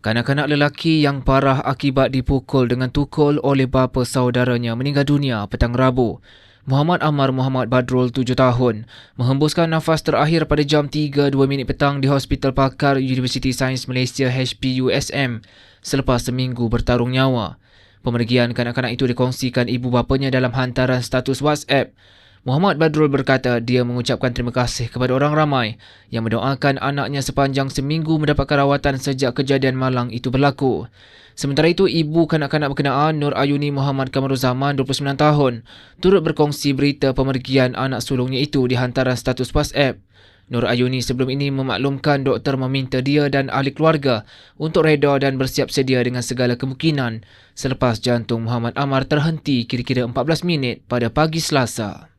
Kanak-kanak lelaki yang parah akibat dipukul dengan tukul oleh bapa saudaranya meninggal dunia petang Rabu. Muhammad Amar Muhammad Badrul, 7 tahun, menghembuskan nafas terakhir pada jam 3.2 minit petang di Hospital Pakar Universiti Sains Malaysia HPUSM selepas seminggu bertarung nyawa. Pemergian kanak-kanak itu dikongsikan ibu bapanya dalam hantaran status WhatsApp. Muhammad Badrul berkata dia mengucapkan terima kasih kepada orang ramai yang mendoakan anaknya sepanjang seminggu mendapatkan rawatan sejak kejadian malang itu berlaku. Sementara itu, ibu kanak-kanak berkenaan Nur Ayuni Muhammad Kamarul Zaman, 29 tahun, turut berkongsi berita pemergian anak sulungnya itu di hantaran status WhatsApp. Nur Ayuni sebelum ini memaklumkan doktor meminta dia dan ahli keluarga untuk reda dan bersiap sedia dengan segala kemungkinan selepas jantung Muhammad Amar terhenti kira-kira 14 minit pada pagi Selasa.